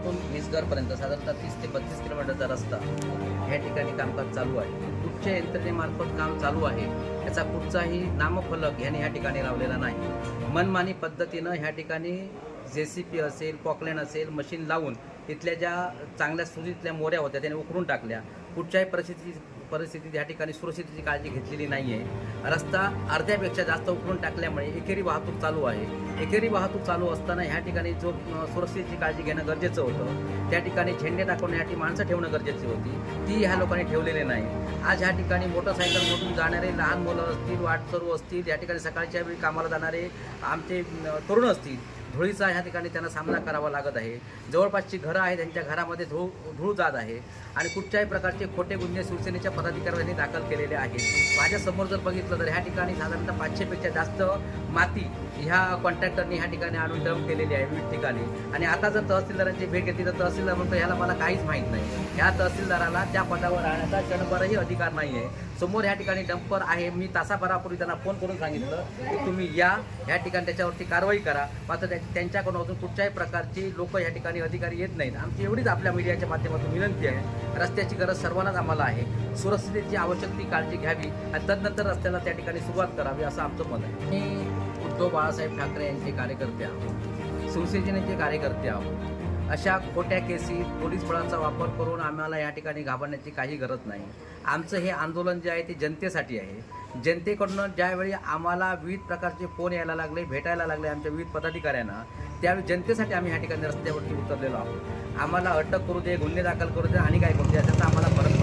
इथून मिसगारपर्यंत साधारणतः तीस ते बत्तीस किलोमीटरचा रस्ता ह्या ठिकाणी कामकाज चालू आहे. कुठच्या यंत्रणेमार्फत काम चालू आहे याचा कुठचाही नामफलक ह्याने ह्या ठिकाणी लावलेला नाही. मनमानी पद्धतीनं ह्या ठिकाणी जे सी पी असेल पॉकलेन असेल मशीन लावून तिथल्या ज्या चांगल्या सुजीतल्या मोऱ्या होत्या त्याने उकरून टाकल्या. कुठच्याही परिस्थिती परिस्थितीत या ठिकाणी सुरक्षितेची काळजी घेतलेली नाही आहे रस्ता अर्ध्यापेक्षा जास्त उकळून टाकल्यामुळे एकेरी वाहतूक चालू आहे. एकेरी वाहतूक चालू असताना ह्या ठिकाणी जो सुरक्षितेची काळजी घेणं गरजेचं होतं त्या ठिकाणी झेंडे टाकवण्यासाठी माणसं ठेवणं गरजेची होती. ती ह्या लोकांनी ठेवलेली नाही. आज ह्या ठिकाणी मोटरसायकलमधून जाणारे लहान मुलं असतील वाटसरू असतील या ठिकाणी सकाळच्या वेळी कामाला जाणारे आमचे तरुण असतील धुळीचा ह्या ठिकाणी त्यांना सामना करावा लागत आहे. जवळपासची घरं आहेत त्यांच्या घरामध्ये धूळ धूळ जात आहे. आणि कुठच्याही प्रकारचे खोटे गुन्हे शिवसेनेच्या पदाधिकाऱ्यांनी दाखल केलेले आहेत. माझ्यासमोर जर बघितलं तर ह्या ठिकाणी साधारणतः पाचशेपेक्षा जास्त माती ह्या कॉन्ट्रॅक्टरनी ह्या ठिकाणी आणून डंप केलेली आहे विविध ठिकाणी. आणि आता जर तहसीलदारांची भेट घेतली तर तहसीलदार म्हणतो ह्याला मला काहीच माहीत नाही. ह्या तहसीलदाराला त्या पदावर राहण्याचा क्षणभरही अधिकार नाही आहे समोर ह्या ठिकाणी डंपर आहे. मी तासाभरापूर्वी त्यांना फोन करून सांगितलं की तुम्ही या ह्या ठिकाणी त्याच्यावरती कारवाई करा. मात्र त्यांच्याकडून अजून कुठच्याही प्रकारची लोक ह्या ठिकाणी अधिकारी येत नाहीत. आमची एवढीच आपल्या मीडियाच्या माध्यमातून विनंती आहे. रस्त्याची गरज सर्वांनाच आम्हाला आहे. सुरक्षितेची आवश्यक ती काळजी घ्यावी आणि तदनंतर रस्त्याला त्या ठिकाणी सुरुवात करावी असं आमचं मत आहे. मी उद्धव बाळासाहेब ठाकरे यांचे कार्यकर्ते आहोत. शिवसेनेचे कार्यकर्ते आहोत. अशा खोट्या केसी पोलीस बळाचा वापर करून आम्हाला या ठिकाणी घाबरण्याची काही गरज नाही. आमचं हे आंदोलन जे आहे ते जनतेसाठी आहे. जनतेकडून ज्यावेळी आम्हाला विविध प्रकारचे फोन यायला लागले भेटायला लागले आमच्या विविध पदाधिकाऱ्यांना त्यावेळी जनतेसाठी आम्ही ह्या ठिकाणी रस्त्यावरती उतरलेलो आहोत. आम्हाला अटक करू दे गुन्हे दाखल करू दे आणि काय करू दे त्याचा आम्हाला फरक